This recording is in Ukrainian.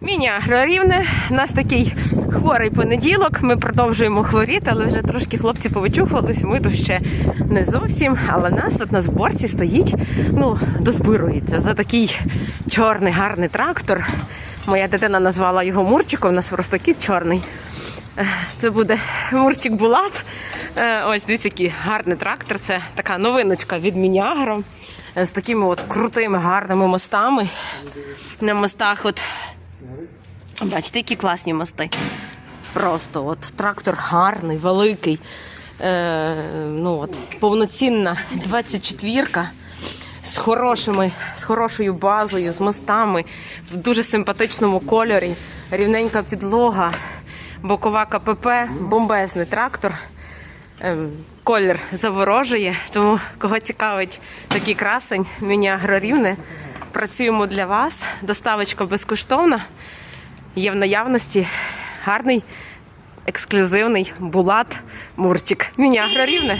Міні-агрорівне. У нас такий хворий понеділок. Ми продовжуємо хворіти, але вже трошки хлопці повичухувались. Ми тут ще не зовсім. Але в нас тут на зборці стоїть, ну, дозбирується за такий чорний гарний трактор. Моя дитина назвала його Мурчиком, у нас просто кіт чорний. Е, Це буде Мурчик Булат. Е, Ось дивіться, який гарний трактор. Це така новиночка від Мінягро е, з такими от крутими гарними мостами. На мостах от Бачите, які класні мости. Просто от трактор гарний, великий. Е, ну от, повноцінна 24-ка з хорошими, з хорошою базою, з мостами, в дуже симпатичному кольорі, рівненька підлога, бокова КПП, бомбезний трактор. Ем, Колір заворожує, тому кого цікавить такий красень, міні-агрорівне. Працюємо для вас. Доставочка безкоштовна. Є в наявності гарний ексклюзивний булат Мурчик. Міні-агрорівне.